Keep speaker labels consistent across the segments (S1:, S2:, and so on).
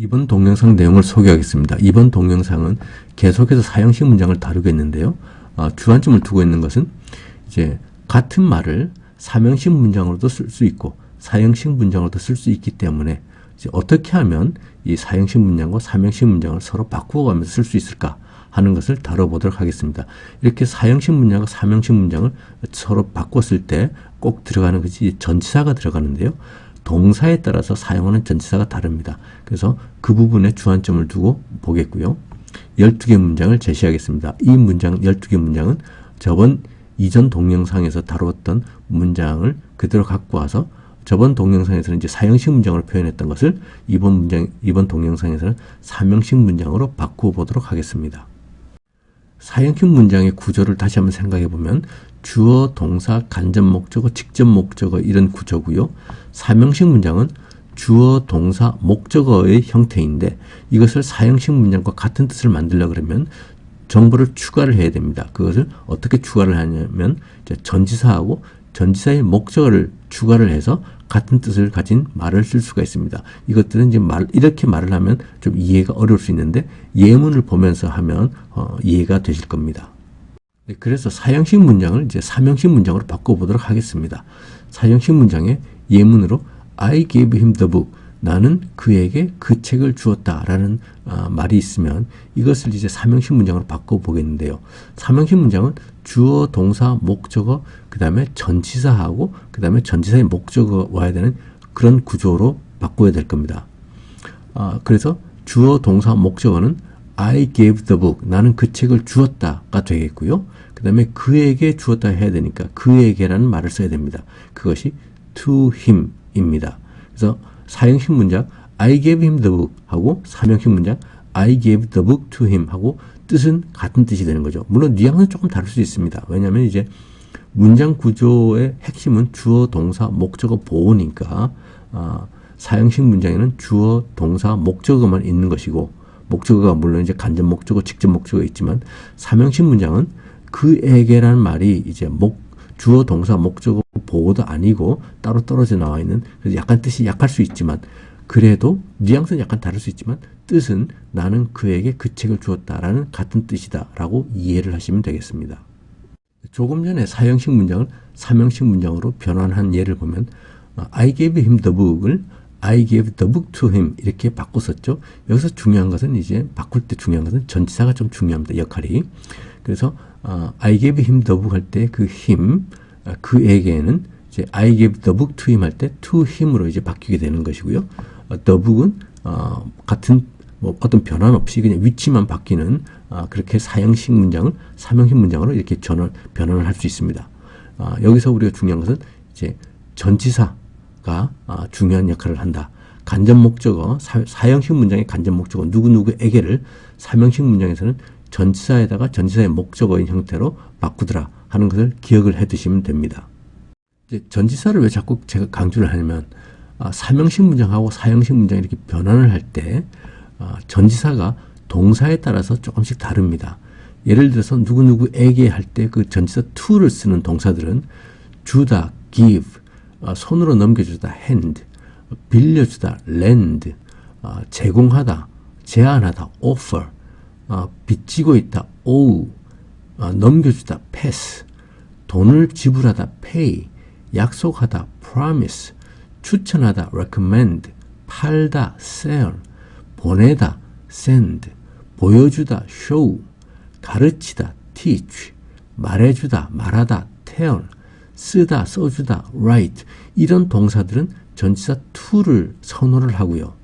S1: 이번 동영상 내용을 소개하겠습니다. 이번 동영상은 계속해서 사형식 문장을 다루겠는데요. 어, 주안점을 두고 있는 것은 이제 같은 말을 삼형식 문장으로도 쓸 수 있고 사형식 문장으로도 쓸 수 있기 때문에 이제 어떻게 하면 이 사형식 문장과 삼형식 문장을 서로 바꾸어가면서 쓸 수 있을까 하는 것을 다뤄보도록 하겠습니다. 이렇게 사형식 문장과 삼형식 문장을 서로 바꿨을 때 꼭 들어가는 것이 전치사가 들어가는데요. 동사에 따라서 사용하는 전치사가 다릅니다. 그래서 그 부분에 주안점을 두고 보겠고요. 12개 문장을 제시하겠습니다. 이 문장, 12개 문장은 저번 이전 동영상에서 다루었던 문장을 그대로 갖고 와서 저번 동영상에서는 이제 사형식 문장으로 표현했던 것을 이번 문장, 이번 동영상에서는 삼형식 문장으로 바꾸어 보도록 하겠습니다. 사형식 문장의 구조를 다시 한번 생각해 보면 주어, 동사, 간접 목적어, 직접 목적어 이런 구조고요. 삼형식 문장은 주어, 동사, 목적어의 형태인데 이것을 사형식 문장과 같은 뜻을 만들려 그러면 정보를 추가를 해야 됩니다. 그것을 어떻게 추가를 하냐면 이제 전치사하고 전치사의 목적어를 추가를 해서 같은 뜻을 가진 말을 쓸 수가 있습니다. 이것들은 이제 말 이렇게 말을 하면 좀 이해가 어려울 수 있는데 예문을 보면서 하면 어, 이해가 되실 겁니다. 네, 그래서 사형식 문장을 이제 삼형식 문장으로 바꿔보도록 하겠습니다. 사형식 문장의 예문으로 I gave him the book. 나는 그에게 그 책을 주었다라는 어, 말이 있으면 이것을 이제 삼형식 문장으로 바꿔 보겠는데요. 삼형식 문장은 주어, 동사, 목적어, 그 다음에 전치사하고 그 다음에 전치사의 목적어 와야 되는 그런 구조로 바꿔야 될 겁니다. 아, 그래서 주어, 동사, 목적어는 I gave the book. 나는 그 책을 주었다가 되겠고요. 그 다음에 그에게 주었다 해야 되니까 그에게라는 말을 써야 됩니다. 그것이 to him입니다. 그래서 사형식 문장 I gave him the book 하고 삼형식 문장 I gave the book to him 하고 뜻은 같은 뜻이 되는 거죠. 물론 뉘앙스는 조금 다를 수 있습니다. 왜냐하면 이제 문장 구조의 핵심은 주어, 동사, 목적어 보호니까 아, 사형식 문장에는 주어, 동사, 목적어만 있는 것이고 목적어가 물론 이제 간접 목적어, 직접 목적어 있지만 삼형식 문장은 그에게라는 말이 이제 목 주어, 동사, 목적어 보호도 아니고 따로 떨어져 나와 있는 그래서 약간 뜻이 약할 수 있지만 그래도 뉘앙스는 약간 다를 수 있지만 뜻은 나는 그에게 그 책을 주었다라는 같은 뜻이다라고 이해를 하시면 되겠습니다. 조금 전에 사형식 문장을 삼형식 문장으로 변환한 예를 보면 어, I gave him the book을 I gave the book to him 이렇게 바꿨었죠. 여기서 중요한 것은 이제 바꿀 때 중요한 것은 전치사가 좀 중요합니다. 역할이. 그래서 어, I gave him the book 할 때그 him 어, 그에게는 이제 I gave the book to him 할 때 to him으로 이제 바뀌게 되는 것이고요. 어, the book은 어, 같은 뭐 어떤 변환 없이 그냥 위치만 바뀌는 아, 그렇게 사형식 문장을 삼형식 문장으로 이렇게 전환 변환을 할 수 있습니다. 아, 여기서 우리가 중요한 것은 이제 전치사가 아, 중요한 역할을 한다. 간접 목적어 사, 사형식 문장의 간접 목적어 누구 누구에게를 삼형식 문장에서는 전치사에다가 전치사의 목적어인 형태로 바꾸더라 하는 것을 기억을 해 두시면 됩니다. 이제 전치사를 왜 자꾸 제가 강조를 하냐면 아, 삼형식 문장하고 사형식 문장 이렇게 변환을 할때 아, 전치사가 동사에 따라서 조금씩 다릅니다. 예를 들어서 누구누구에게 할 때 그 전치사 to를 쓰는 동사들은 주다, give, 어, 손으로 넘겨주다, hand, 빌려주다, lend, 어, 제공하다, 제안하다, offer, 어, 빚지고 있다, owe, 넘겨주다, pass, 돈을 지불하다, pay, 약속하다, promise, 추천하다, recommend, 팔다, sell, 보내다, send, 보여주다, show, 가르치다, teach, 말해주다, 말하다, tell, 쓰다, 써주다, write. 이런 동사들은 전치사 to를 선호를 하고요.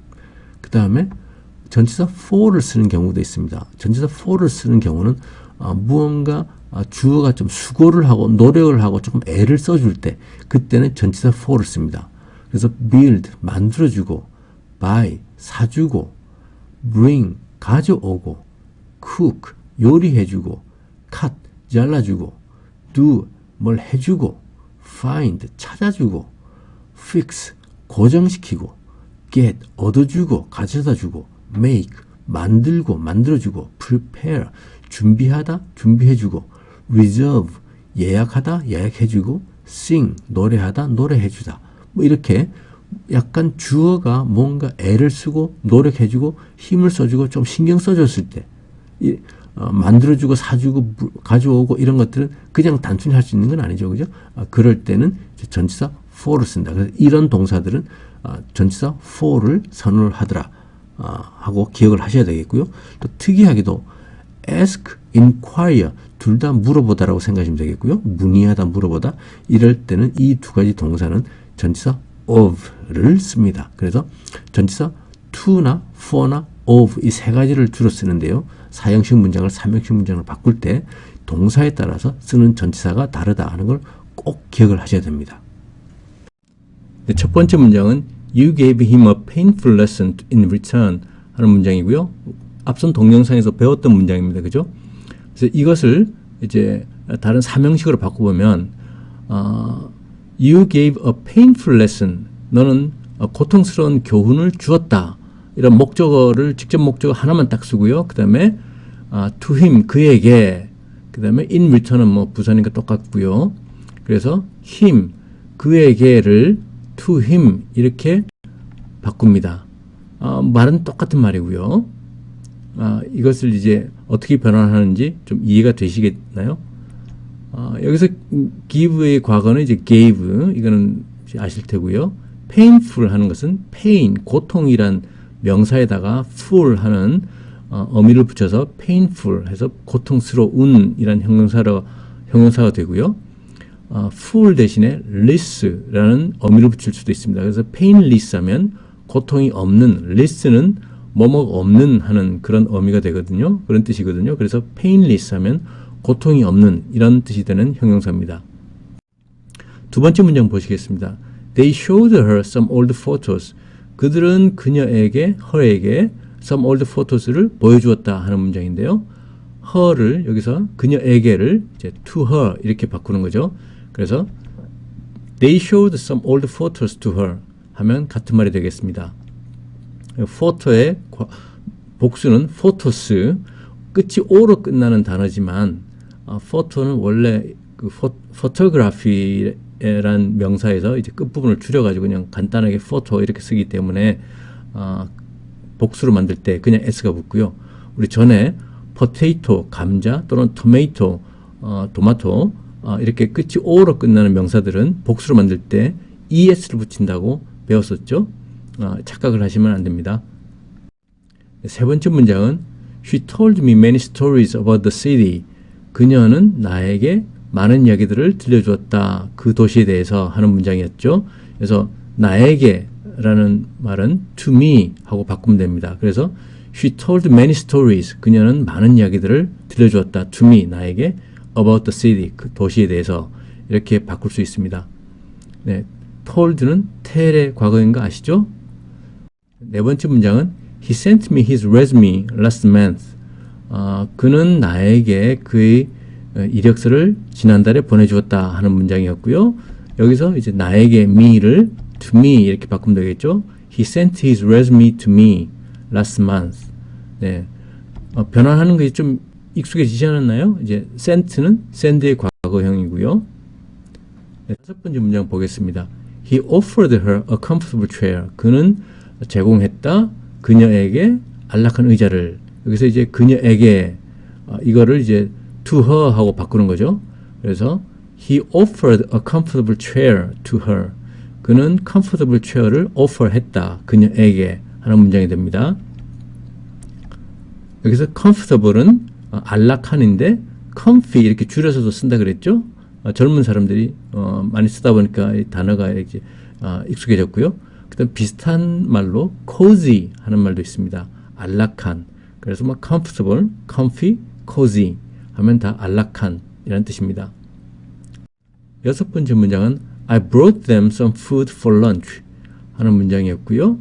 S1: 그 다음에 전치사 for를 쓰는 경우도 있습니다. 전치사 for를 쓰는 경우는 어, 무언가 어, 주어가 좀 수고를 하고 노력을 하고 조금 애를 써줄 때 그때는 전치사 for를 씁니다. 그래서 build 만들어주고 buy 사주고 bring 가져오고 cook 요리해주고 cut 잘라주고 do 뭘 해주고 find 찾아주고 fix 고정시키고 get 얻어주고 가져다주고 make 만들고 만들어주고 prepare 준비하다 준비해주고 reserve 예약하다 예약해주고 sing 노래하다 노래해주다 뭐 이렇게 약간 주어가 뭔가 애를 쓰고 노력해주고 힘을 써주고 좀 신경 써줬을 때 이, 어, 만들어주고 사주고 무- 가져오고 이런 것들은 그냥 단순히 할 수 있는 건 아니죠, 그죠? 아, 그럴 때는 전치사 for를 쓴다. 그래서 이런 동사들은 아, 전치사 for를 선호를 하더라 아, 하고 기억을 하셔야 되겠고요. 또 특이하게도 ask, inquire 둘 다 물어보다라고 생각하시면 되겠고요. 문의하다, 물어보다 이럴 때는 이 두 가지 동사는 전치사 of를 씁니다. 그래서 전치사 to나 for나 of 이 세 가지를 주로 쓰는데요. 사형식 문장을 삼형식 문장을 바꿀 때 동사에 따라서 쓰는 전치사가 다르다 하는 걸 꼭 기억을 하셔야 됩니다. 네, 첫 번째 문장은 You gave him a painful lesson in return 하는 문장이고요. 앞선 동영상에서 배웠던 문장입니다. 그죠? 그래서 이것을 이제 다른 삼형식으로 바꿔보면 어, You gave a painful lesson. 너는 어, 고통스러운 교훈을 주었다. 이런 목적어를 직접 목적어 하나만 딱 쓰고요. 그 다음에 아, to him 그에게 그 다음에 in return은 뭐 부사니까 똑같고요. 그래서 him 그에게를 to him 이렇게 바꿉니다. 아, 말은 똑같은 말이고요. 아, 이것을 이제 어떻게 변환하는지 좀 이해가 되시겠나요? 아, 여기서 give의 과거는 이제 gave 이거는 아실 테고요. painful 하는 것은 pain 고통이란 명사에다가 full 하는 어, 어미를 붙여서 painful 해서 고통스러운이란 형용사로 형용사가 되고요. 어, full 대신에 less라는 어미를 붙일 수도 있습니다. 그래서 painless 하면 고통이 없는 less는 뭐뭐 없는 하는 그런 어미가 되거든요. 그런 뜻이거든요. 그래서 painless 하면 고통이 없는 이런 뜻이 되는 형용사입니다. 두 번째 문장 보시겠습니다. They showed her some old photos. 그들은 그녀에게, her에게 some old photos를 보여주었다 하는 문장인데요. her를 여기서 그녀에게를 이제 to her 이렇게 바꾸는 거죠. 그래서 they showed some old photos to her 하면 같은 말이 되겠습니다. 과- 복수는 photos 끝이 o로 끝나는 단어지만 어, photo는 원래 그 pho- photography란 명사에서 이제 끝 부분을 줄여가지고 그냥 간단하게 photo 이렇게 쓰기 때문에 어, 복수로 만들 때 그냥 s가 붙고요. 우리 전에 potato 감자 또는 tomato 어, 토마토 어, 이렇게 끝이 o로 끝나는 명사들은 복수로 만들 때 es를 붙인다고 배웠었죠. 어, 착각을 하시면 안 됩니다. 세 번째 문장은 She told me many stories about the city. 그녀는 나에게 많은 이야기들을 들려주었다. 그 도시에 대해서 하는 문장이었죠. 그래서 나에게 라는 말은 to me 하고 바꾸면 됩니다. 그래서 She told many stories. 그녀는 많은 이야기들을 들려주었다. to me 나에게 about the city 그 도시에 대해서 이렇게 바꿀 수 있습니다. 네, told는 tell의 과거인 거 아시죠? 네 번째 문장은 He sent me his resume last month. 어, 그는 나에게 그의 어, 이력서를 지난달에 보내주었다 하는 문장이었고요. 여기서 이제 나에게 me를 to me 이렇게 바꾸면 되겠죠. He sent his resume to me last month. 네, 어, 변환하는 것이 좀 익숙해지지 않았나요? 이제 sent는 send의 과거형이고요. 네, 다섯 번째 문장 보겠습니다. He offered her a comfortable chair. 그는 제공했다 그녀에게 안락한 의자를 여기서 이제 그녀에게 어, 이거를 이제 to her 하고 바꾸는 거죠. 그래서 he offered a comfortable chair to her. 그는 comfortable chair를 offer했다 그녀에게 하는 문장이 됩니다. 여기서 comfortable은 어, 안락한인데 comfy 이렇게 줄여서도 쓴다 그랬죠. 어, 젊은 사람들이 어, 많이 쓰다 보니까 이 단어가 이제 어, 익숙해졌고요. 그다음 비슷한 말로 cozy 하는 말도 있습니다. 안락한. 그래서 뭐 comfortable, comfy, cozy 하면 다 안락한이라는 뜻입니다. 여섯 번째 문장은 I brought them some food for lunch 하는 문장이었고요.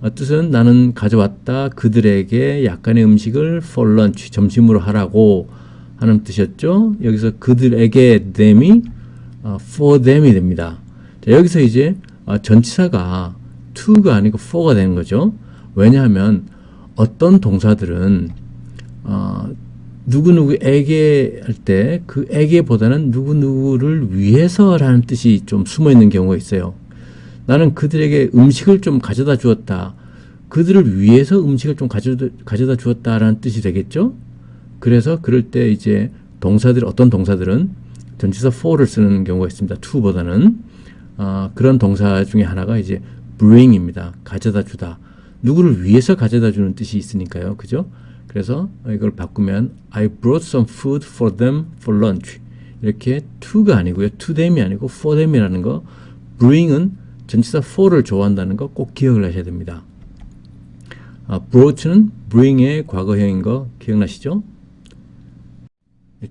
S1: 어, 뜻은 나는 가져왔다 그들에게 약간의 음식을 for lunch 점심으로 하라고 하는 뜻이었죠. 여기서 그들에게 them이 어, for them이 됩니다. 자, 여기서 이제 어, 전치사가 to가 아니고 for가 되는 거죠. 왜냐하면 어떤 동사들은 어, 누구누구에게 할 때 그 에게보다는 누구누구를 위해서라는 뜻이 좀 숨어 있는 경우가 있어요. 나는 그들에게 음식을 좀 가져다 주었다. 그들을 위해서 음식을 좀 가져다, 가져다 주었다라는 뜻이 되겠죠? 그래서 그럴 때 이제 동사들, 어떤 동사들은 전치사 for를 쓰는 경우가 있습니다. to보다는. 아, 그런 동사 중에 하나가 이제 bring입니다. 가져다 주다. 누구를 위해서 가져다 주는 뜻이 있으니까요. 그죠? 그래서 이걸 바꾸면 I brought some food for them for lunch. 이렇게 to가 아니고요. to them이 아니고 for them이라는 거. bring은 전치사 for를 좋아한다는 거 꼭 기억을 하셔야 됩니다. 아, brought는 bring의 과거형인 거 기억나시죠?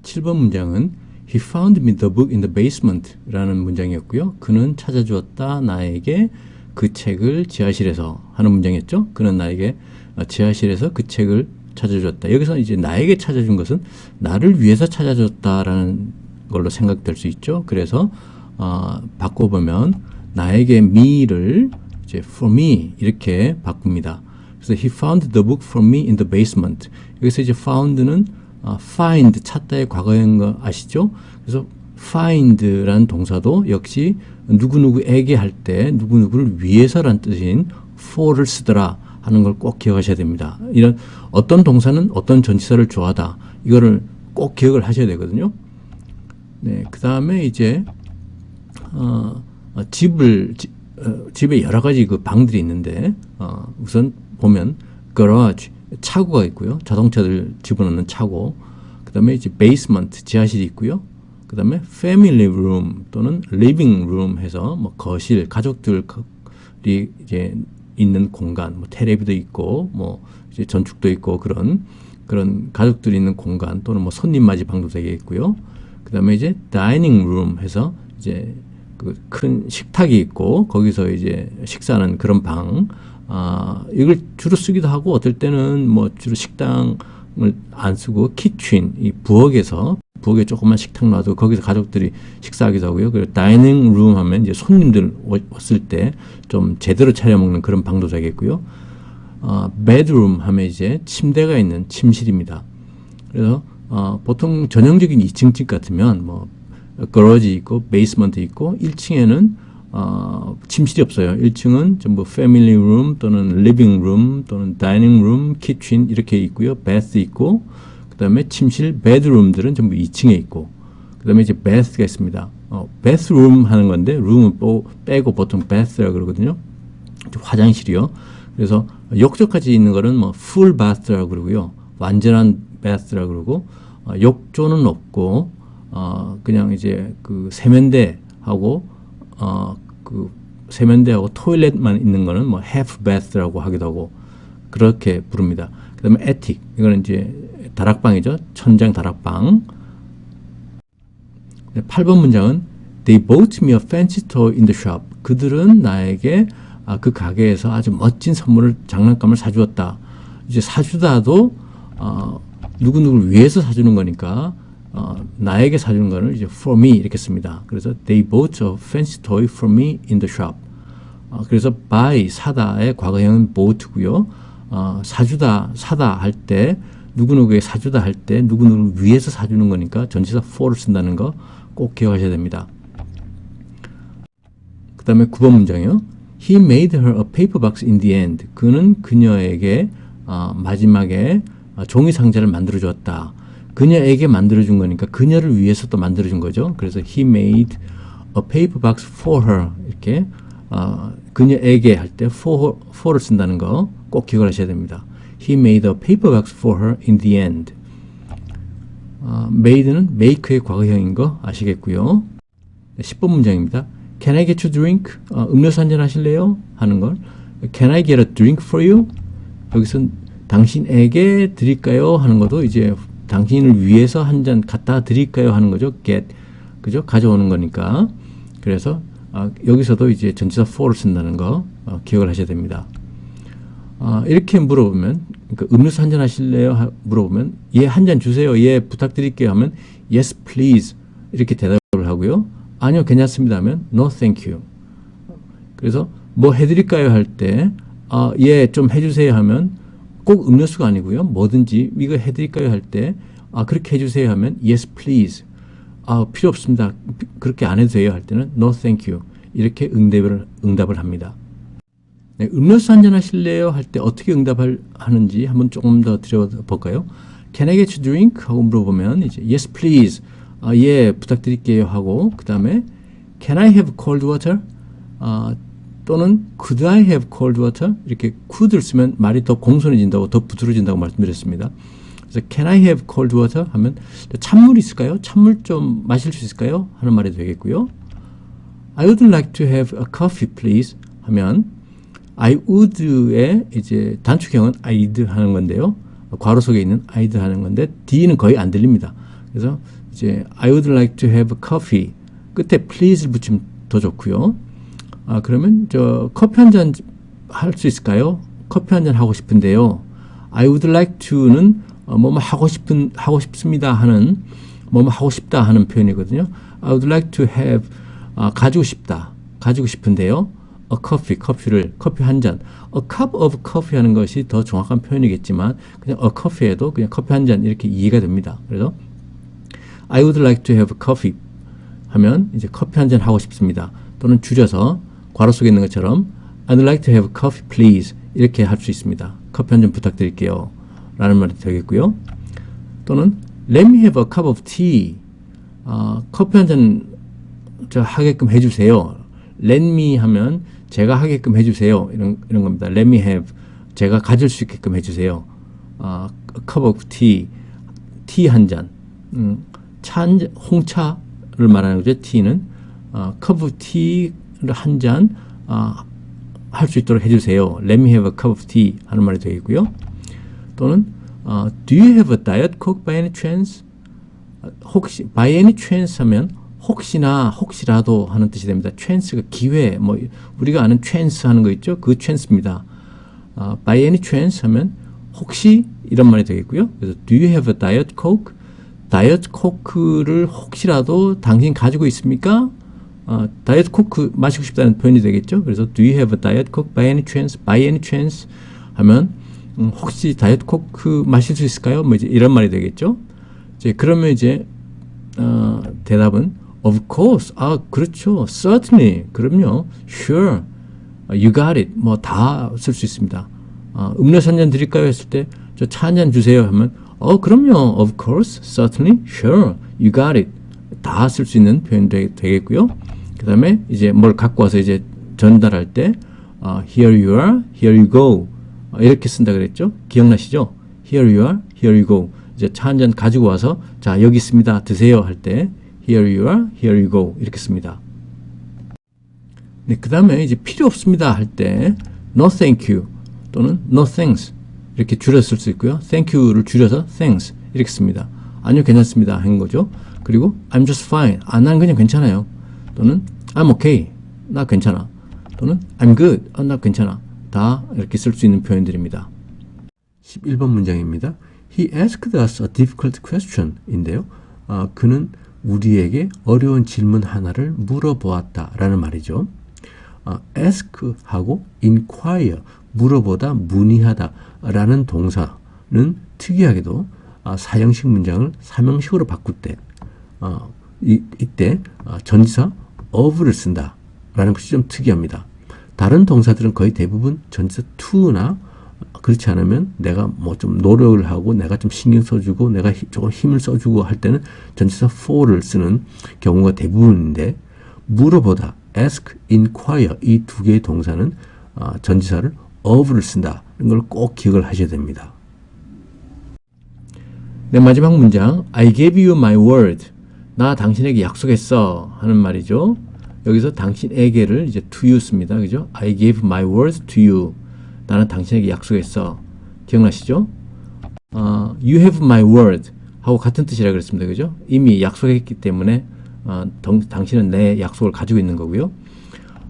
S1: 7번 문장은 He found me the book in the basement 라는 문장이었고요. 그는 찾아주었다 나에게 그 책을 지하실에서 하는 문장이었죠. 그는 나에게 어, 지하실에서 그 책을 찾아줬다. 여기서 이제 나에게 찾아준 것은 나를 위해서 찾아줬다라는 걸로 생각될 수 있죠. 그래서 어, 바꿔보면 나에게 me를 이제 for me 이렇게 바꿉니다. 그래서 he found the book for me in the basement. 여기서 이제 found는 어, find 찾다의 과거인 거 아시죠? 그래서 find라는 동사도 역시 누구누구에게 할 때 누구누구를 위해서란 뜻인 for를 쓰더라 하는 걸 꼭 기억하셔야 됩니다. 이런 어떤 동사는 어떤 전치사를 좋아하다 이거를 꼭 기억을 하셔야 되거든요. 네, 그 다음에 이제 어, 어, 집을 지, 어, 집에 여러 가지 그 방들이 있는데 어, 우선 보면 garage 차고가 있고요. 자동차들 집어넣는 차고. 그다음에 이제 basement 지하실이 있고요. 그다음에 family room 또는 living room 해서 뭐 거실 가족들이 이제 있는 공간, 뭐 테레비도 있고 뭐 이제 전축도 있고 그런 그런 가족들이 있는 공간 또는 뭐 손님 맞이 방도 되게 있고요. 그다음에 이제 dining room 해서 이제 그 큰 식탁이 있고 거기서 이제 식사하는 그런 방. 아, 이걸 주로 쓰기도 하고 어떨 때는 뭐 주로 식당을 안 쓰고 키친 이 부엌에서 부엌에 조그만 식탁 놔도 거기서 가족들이 식사하기도 하고요. 그리고 다이닝 룸 하면 이제 손님들 왔을 때 좀 제대로 차려 먹는 그런 방도 되겠고요. 어, 베드룸 하면 이제 침대가 있는 침실입니다. 그래서 어, 보통 전형적인 2층 집 같으면 뭐 거러지 있고 베이스먼트 있고 1층에는 어, 침실이 없어요. 1층은 전부 패밀리 룸 또는 리빙 룸 또는 다이닝 룸, 키친 이렇게 있고요. 베스 있고 그다음에 침실 베드룸들은 전부 2층에 있고 그다음에 이제 베스가 있습니다. 어, 베스룸 하는 건데 룸은 빼고 보통 베스라 그러거든요. 화장실이요. 그래서 욕조까지 있는 거는 뭐풀 바스라고 그러고요. 완전한 베스라 그러고 어, 욕조는 없고 어, 그냥 이제 그 세면대하고 어, 그 세면대하고 토일렛만 있는 거는 뭐 half bath라고 하기도 하고 그렇게 부릅니다. 그다음에 attic 이거는 이제 다락방이죠. 천장 다락방. 8번 문장은 They bought me a fancy toy in the shop. 그들은 나에게 아, 그 가게에서 아주 멋진 선물을 장난감을 사주었다. 이제 사주다도 어, 누구 누구를 위해서 사주는 거니까 어, 나에게 사주는 거는 이제 for me 이렇게 씁니다. 그래서 they bought a fancy toy for me in the shop. 어, 그래서 buy 사다의 과거형은 bought고요. 어, 사주다 사다 할 때 누구누구에 사주다 할 때 누구누구를 위해서 사주는 거니까 전치사 for를 쓴다는 거 꼭 기억하셔야 됩니다. 그 다음에 9번 문장이요. He made her a paper box in the end. 그는 그녀에게 어, 마지막에 어, 종이 상자를 만들어 주었다. 그녀에게 만들어준 거니까 그녀를 위해서 또 만들어준 거죠. 그래서 he made a paper box for her 이렇게 어, 그녀에게 할 때 for, for를 쓴다는 거 꼭 기억을 하셔야 됩니다. He made a paper box for her in the end. 어, made는 make의 과거형인 거 아시겠고요. 10번 문장입니다. Can I get you drink? 어, 음료수 한잔 하실래요? 하는 걸 Can I get a drink for you? 여기서 당신에게 드릴까요? 하는 것도 이제 당신을 위해서 한 잔 갖다 드릴까요? 하는 거죠. get. 그죠? 가져오는 거니까. 그래서 아, 여기서도 이제 전치사 for를 쓴다는 거 어, 기억을 하셔야 됩니다. 아, 이렇게 물어보면 그러니까 음료수 한 잔 하실래요? 하, 물어보면 예, 한 잔 주세요. 예, 부탁드릴게요 하면 yes, please 이렇게 대답을 하고요. 아니요, 괜찮습니다 하면 no, thank you. 그래서 뭐 해드릴까요? 할 때 아, 예, 좀 해주세요 하면 꼭 음료수가 아니고요. 뭐든지 이거 해드릴까요? 할 때 아, 그렇게 해주세요 하면 yes, please. 아, 필요 없습니다. 그렇게 안 해도 돼요. 할 때는 no, thank you. 이렇게 응답을, 응답을 합니다. 네, 음료수 한잔 하실래요? 할 때 어떻게 응답을 하는지 한번 조금 더 드려볼까요? Can I get you drink? 하고 물어보면 이제 Yes, please. 아, 예, 부탁드릴게요 하고 그 다음에 Can I have cold water? 아, 또는 Could I have cold water? 이렇게 could를 쓰면 말이 더 공손해진다고 더 부드러워진다고 말씀드렸습니다. 그래서 Can I have cold water? 하면 찬물 있을까요? 찬물 좀 마실 수 있을까요? 하는 말이 되겠고요. I would like to have a coffee, please. 하면 I would의 이제 단축형은 I'd 하는 건데요. 괄호 속에 있는 I'd 하는 건데 D는 거의 안 들립니다. 그래서 이제 I would like to have a coffee 끝에 please를 붙이면 더 좋고요. 아 그러면 저 커피 한 잔 할 수 있을까요? 커피 한 잔 하고 싶은데요. I would like to는 어, 뭐뭐 하고 싶은 하고 싶습니다 하는 뭐뭐 하고 싶다 하는 표현이거든요. I would like to have 아, 가지고 싶다 가지고 싶은데요. a coffee 커피를 커피 한 잔. a cup of coffee 하는 것이 더 정확한 표현이겠지만 그냥 a coffee에도 그냥 커피 한 잔 이렇게 이해가 됩니다. 그래서 I would like to have coffee 하면 이제 커피 한 잔 하고 싶습니다. 또는 줄여서 괄호 속에 있는 것처럼 I'd like to have coffee please 이렇게 할 수 있습니다. 커피 한 잔 부탁드릴게요. 라는 말이 되겠고요. 또는 Let me have a cup of tea. 아, 커피 한 잔 저 하게끔 해주세요. Let me 하면 제가 하게끔 해주세요. 이런 이런 겁니다. Let me have 제가 가질 수 있게끔 해주세요. 아, a cup of tea, 티 한 잔, 음, 차 한 잔, 홍차를 말하는 거죠. 티는 아, cup of tea를 한 잔, 아, 할 수 있도록 해주세요. Let me have a cup of tea 하는 말이 되겠고요. 또는 어, Do you have a diet coke by any chance? 아, 혹시 by any chance 하면 혹시나 혹시라도 하는 뜻이 됩니다. chance가 기회 뭐 우리가 아는 chance 하는 거 있죠? 그 chance입니다. 어, by any chance 하면 혹시 이런 말이 되겠고요. 그래서 Do you have a diet coke? 다이어트 코크를 혹시라도 당신 가지고 있습니까? 어, 다이어트 코크 마시고 싶다는 표현이 되겠죠. 그래서 do you have a diet coke by any chance? by any chance 하면 음, 혹시 다이어트 코크 마실 수 있을까요? 뭐 이제 이런 말이 되겠죠. 이제 그러면 이제 어, 대답은 of course. 아, 그렇죠. certainly. 그럼요. sure. you got it. 뭐 다 쓸 수 있습니다. 어, 음료수 한 잔 드릴까요? 했을 때 저 차 한 잔 주세요 하면 어, 그럼요. of course. certainly. sure. you got it. 다 쓸 수 있는 표현 되, 되겠고요. 그다음에 이제 뭘 갖고 와서 이제 전달할 때 어, here you are, here you go. 어, 이렇게 쓴다 그랬죠? 기억나시죠? Here you are, here you go. 이제 차 한 잔 가지고 와서 자 여기 있습니다. 드세요 할 때 Here you are, here you go 이렇게 씁니다. 네, 그 다음에 이제 필요 없습니다 할 때 No thank you 또는 No thanks 이렇게 줄여 쓸 수 있고요. Thank you를 줄여서 thanks 이렇게 씁니다. 아니요 괜찮습니다 하는 거죠. 그리고 I'm just fine. 아, 난 그냥 괜찮아요. 또는 I'm okay. 나 괜찮아. 또는 I'm good. 아, 나 괜찮아. 다 이렇게 쓸 수 있는 표현들입니다. 11번 문장입니다. He asked us a difficult question 인데요. 아, 그는 우리에게 어려운 질문 하나를 물어보았다 라는 말이죠. 아, ask하고 inquire, 물어보다, 문의하다 라는 동사는 특이하게도 아, 사형식 문장을 사명식으로 바꿀 때 어, 이, 이때 어, 전지사 of를 쓴다 라는 것이 좀 특이합니다. 다른 동사들은 거의 대부분 전지사 to나 그렇지 않으면 내가 뭐 좀 노력을 하고 내가 좀 신경 써주고 내가 히, 조금 힘을 써주고 할 때는 전치사 for를 쓰는 경우가 대부분인데 물어보다 ask, inquire 이 두 개의 동사는 어, 전치사를 of를 쓴다는 걸꼭 기억을 하셔야 됩니다. 네, 마지막 문장 I gave you my word 나 당신에게 약속했어 하는 말이죠. 여기서 당신에게를 이제 to you 씁니다. 그죠? I gave my word to you 나는 당신에게 약속했어. 기억나시죠? 어, you have my word 하고 같은 뜻이라 그랬습니다. 그죠? 이미 약속했기 때문에 어, 덩, 당신은 내 약속을 가지고 있는 거고요.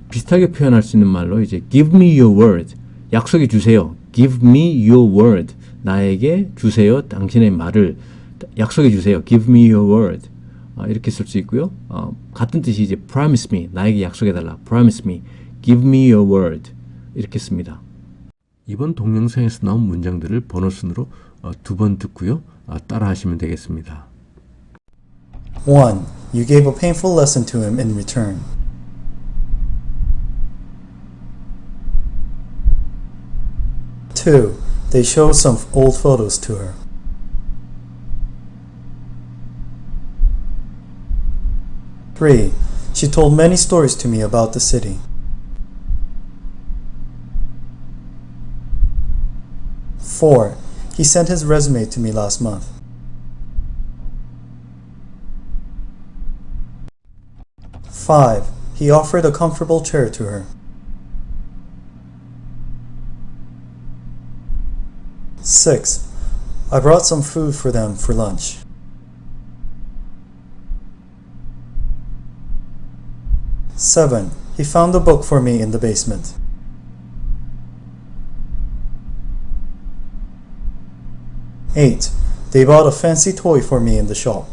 S1: 비슷하게 표현할 수 있는 말로 이제 give me your word 약속해 주세요. give me your word 나에게 주세요. 당신의 말을 약속해 주세요. give me your word 어, 이렇게 쓸 수 있고요. 어, 같은 뜻이 이제 promise me 나에게 약속해달라 promise me give me your word 이렇게 씁니다. 이번 동영상에서 나온 문장들을 번호순으로 어, 두번 듣고요. 어, 따라하시면 되겠습니다.
S2: 1. You gave a painful lesson to him in return. 2. They showed some old photos to her. Three. She told many stories to me about the city. Four. He sent his resume to me last month. Five. He offered a comfortable chair to her. Six. I brought some food for them for lunch. Seven. He found a book for me in the basement. Eight. They bought a fancy toy for me in the shop.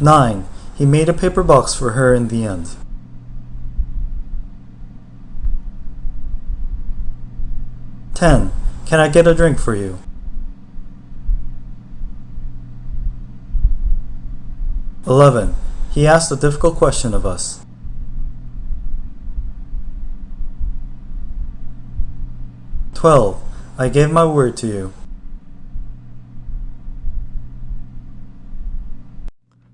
S2: 9. He made a paper box for her in the end. Ten. Can I get a drink for you? Eleven. He asked a difficult question of us. Twelve. I gave my word to you.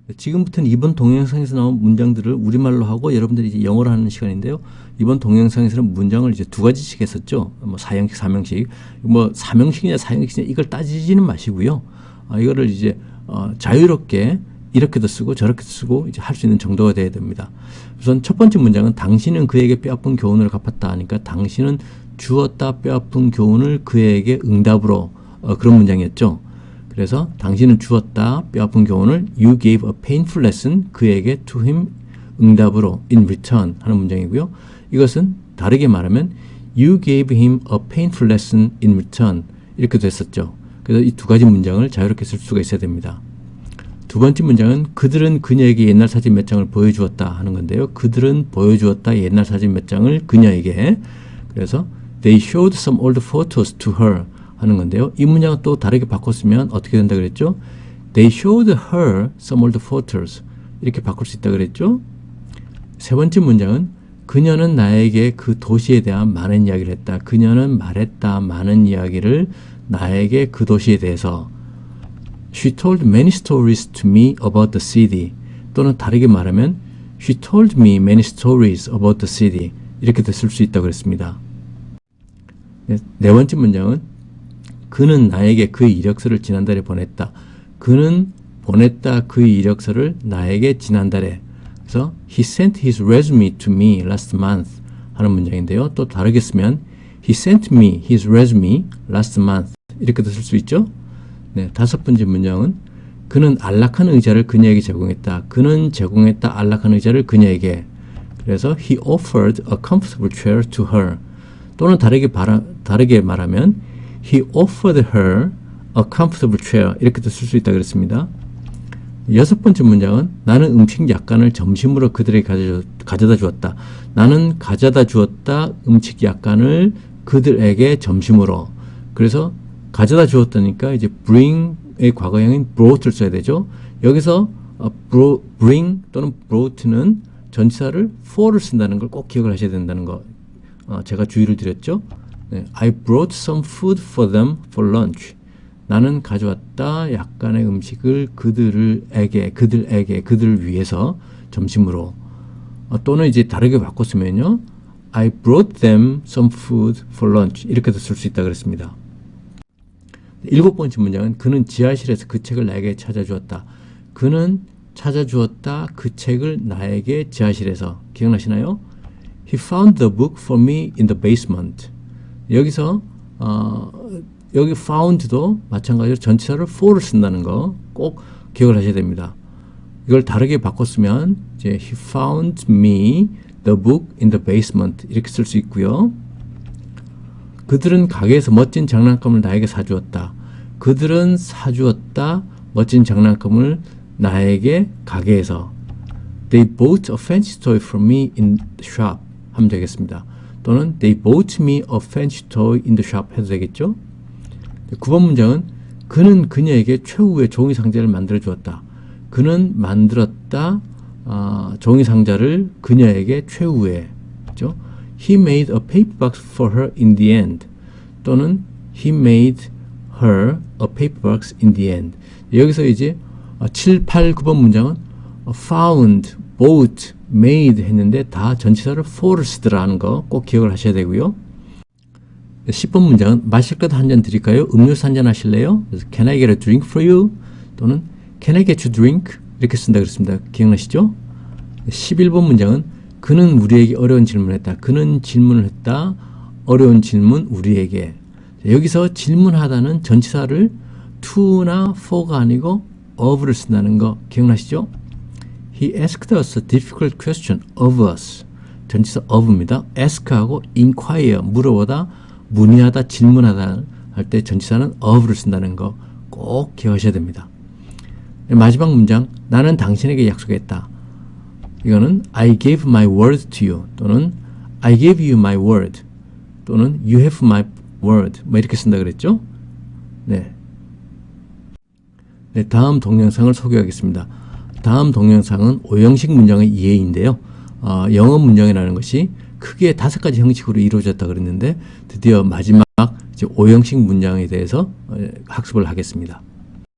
S1: 네, 지금부터는 이번 동영상에서 나온 문장들을 우리말로 하고 여러분들이 이제 영어로 하는 시간인데요. 이번 동영상에서는 문장을 이제 두 가지씩 했었죠. 뭐 사형식, 사명식. 뭐 사명식이냐 사형식이냐 이걸 따지지는 마시고요. 아, 이거를 이제 어, 자유롭게 이렇게도 쓰고 저렇게도 쓰고 이제 할 수 있는 정도가 돼야 됩니다. 우선 첫 번째 문장은 당신은 그에게 뼈아픈 교훈을 갚았다 하니까 당신은 주었다 뼈아픈 교훈을 그에게 응답으로 어, 그런 문장이었죠. 그래서 당신은 주었다 뼈아픈 교훈을 you gave a painful lesson 그에게 to him 응답으로 in return 하는 문장이고요. 이것은 다르게 말하면 you gave him a painful lesson in return 이렇게 됐었죠. 그래서 이 두 가지 문장을 자유롭게 쓸 수가 있어야 됩니다. 두 번째 문장은 그들은 그녀에게 옛날 사진 몇 장을 보여주었다 하는 건데요. 그들은 보여주었다 옛날 사진 몇 장을 그녀에게 그래서 they showed some old photos to her 하는 건데요. 이 문장은 또 다르게 바꿨으면 어떻게 된다 그랬죠? They showed her some old photos 이렇게 바꿀 수 있다 그랬죠? 세 번째 문장은 그녀는 나에게 그 도시에 대한 많은 이야기를 했다. 그녀는 말했다. 많은 이야기를 나에게 그 도시에 대해서 She told many stories to me about the city. 또는 다르게 말하면 She told me many stories about the city. 이렇게도 쓸수 있다고 그랬습니다. 네, 네 번째 문장은 그는 나에게 그 이력서를 지난달에 보냈다. 그는 보냈다 그 이력서를 나에게 지난달에. 그래서 he sent his resume to me last month 하는 문장인데요. 또 다르게 쓰면 he sent me his resume last month 이렇게 도 쓸 수 있죠. 네, 다섯 번째 문장은 그는 안락한 의자를 그녀에게 제공했다. 그는 제공했다 안락한 의자를 그녀에게. 그래서 he offered a comfortable chair to her. 또는 다르게, 바라, 다르게 말하면 he offered her a comfortable chair 이렇게도 쓸 수 있다 그랬습니다. 여섯 번째 문장은 나는 음식 약간을 점심으로 그들에게 가져, 가져다 주었다. 나는 가져다 주었다 음식 약간을 그들에게 점심으로. 그래서 가져다 주었다니까 이제 bring의 과거형인 brought를 써야 되죠. 여기서 어, bring 또는 brought는 전치사를 for를 쓴다는 걸 꼭 기억을 하셔야 된다는 거 어, 제가 주의를 드렸죠. 네, I brought some food for them for lunch. 나는 가져왔다 약간의 음식을 그들에게 그들에게 그들을 위해서 점심으로 어, 또는 이제 다르게 바꿨으면요. I brought them some food for lunch 이렇게도 쓸 수 있다 그랬습니다. 일곱 번째 문장은 그는 지하실에서 그 책을 나에게 찾아주었다. 그는 찾아주었다 그 책을 나에게 지하실에서 기억나시나요? He found the book for me in the basement. 여기서 어, 여기 found도 마찬가지로 전치사를 for를 쓴다는 거 꼭 기억을 하셔야 됩니다. 이걸 다르게 바꿨으면 이제 he found me the book in the basement 이렇게 쓸 수 있고요. 그들은 가게에서 멋진 장난감을 나에게 사주었다. 그들은 사주었다 멋진 장난감을 나에게 가게에서 They bought a fancy toy for me in the shop 하면 되겠습니다. 또는 They bought me a fancy toy in the shop 해도 되겠죠? 9번 문장은 그는 그녀에게 최후의 종이 상자를 만들어 주었다. 그는 만들었다 어, 종이 상자를 그녀에게 최후의 그죠? He made a paper box for her in the end. 또는 He made her a paper box in the end. 여기서 이제 어, 7, 8, 9번 문장은 어, found, bought, made 했는데 다 전치사를 for를 쓰더라는 거 꼭 기억을 하셔야 되고요. 10번 문장은 마실 것 한 잔 드릴까요? 음료수 한 잔 하실래요? 그래서 Can I get a drink for you? 또는 Can I get you drink? 이렇게 쓴다 그랬습니다. 기억나시죠? 11번 문장은 그는 우리에게 어려운 질문을 했다. 그는 질문을 했다. 어려운 질문 우리에게. 자, 여기서 질문하다는 전치사를 to나 for가 아니고 of를 쓴다는 거 기억나시죠? He asked us a difficult question of us. 전치사 of입니다. ask하고 inquire 물어보다, 문의하다, 질문하다 할 때 전치사는 of를 쓴다는 거 꼭 기억하셔야 됩니다. 마지막 문장 나는 당신에게 약속했다. 이거는 I gave my word to you 또는 I gave you my word 또는 you have my word 뭐 이렇게 쓴다 그랬죠? 네. 네, 다음 동영상을 소개하겠습니다. 다음 동영상은 오형식 문장의 이해인데요. 어, 영어 문장이라는 것이 크게 다섯 가지 형식으로 이루어졌다 그랬는데 드디어 마지막 이제 오형식 문장에 대해서 어, 학습을 하겠습니다.